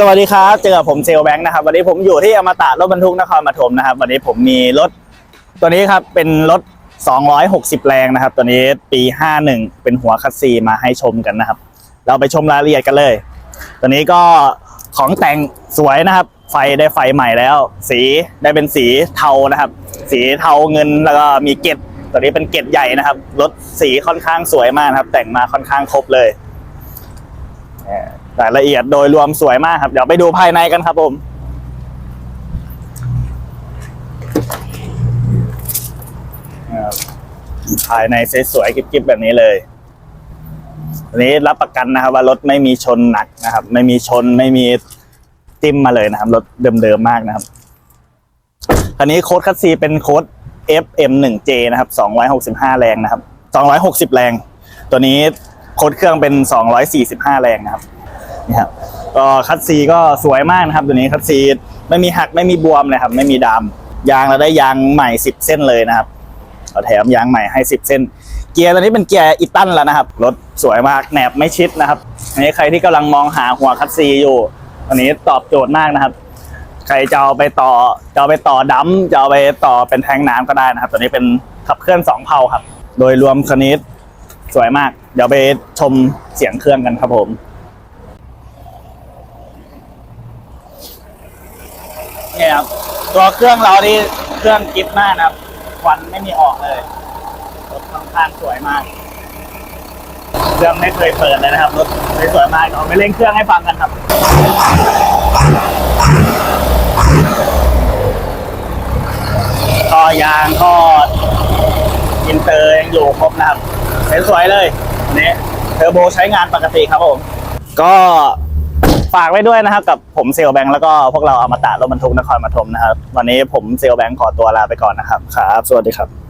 สวัสดีครับ เจอกับผมเซลแบงค์นะครับ วันนี้ผมอยู่ที่อมตะรถบรรทุกนครปฐมนะครับ วันนี้ผมมีรถตัวนี้ครับเป็นรถ 260 แรงนะครับ ตัวนี้ปี 51 เป็นหัวคัสซีมาให้ชมกันนะครับ เราไปชมรายละเอียดกันเลย ตัวนี้ก็ของแต่งสวยนะครับ ไฟได้ไฟใหม่แล้ว สีได้เป็นสีเทานะครับ สีเทาเงินแล้วก็มีเกล็ดตัวนี้เป็นเกล็ดใหญ่นะครับรถสีค่อนข้างสวยมากครับ แต่งมาค่อนข้างครบเลย รายละเอียดโดยรวมสวยมากครับ เดี๋ยวไปดูภายในกันครับผมภายในสวยๆกิ๊บๆแบบนี้เลยอันนี้รับประกันนะครับว่ารถไม่มีชนหนักนะครับ ไม่มีชนไม่มีจิ้มมาเลยนะครับ รถเดิมๆมากนะครับคันนี้โค้ดคัสซีเป็นโค้ด FM1J นะครับ265 แรงนะครับ260 แรง ตัวนี้โค้ดเครื่องเป็น 245 แรงนะครับ นี่ครับก็คัดซีก็สวยมากนะครับ ตัวนี้คัดซีไม่มีหักไม่มีบวมเลยครับ ไม่มีดำยางเราได้ยางใหม่ 10 เส้นเลยนะครับเราแถมยางใหม่ให้ 10 เส้น เกียร์ตัวนี้เป็นเกียร์อีตันแล้วนะครับรถสวยมากแหนบไม่ชิดนะครับอันนี้ใครที่กำลังมองหาหัวคัดซีอยู่อันนี้ตอบโจทย์มากนะครับ ใครจะเอาไปต่อจะเอาไปต่อดัมจะเอาไปต่อเป็นแทงน้ำก็ได้นะครับ ตัวนี้เป็นขับเคลื่อนสองเพาครับ โดยรวมคันนี้สวยมาก เดี๋ยวไปชมเสียงเครื่องกันครับผม เนี่ยครับตัวเครื่องเรานี่เครื่องกิฟมากนะครับควันไม่มีออกเลยรถค่อนข้างสวยมากเครื่องไม่เคยเปิดเลยนะครับรถสวยมากเอาไปเล่นเครื่องให้ฟังกันครับท่อยางท่ออินเตอร์ยังอยู่ครบนะครับสวยๆเลยนนี้เทอร์โบใช้งานปกติครับผม ก็ ฝากไว้ด้วยนะครับกับผมเซลแบงค์แล้วก็พวกเราอมตะรถบรรทุกนครปฐมนะครับ วันนี้ผมเซลแบงค์ขอตัวลาไปก่อนนะครับครับ สวัสดีครับ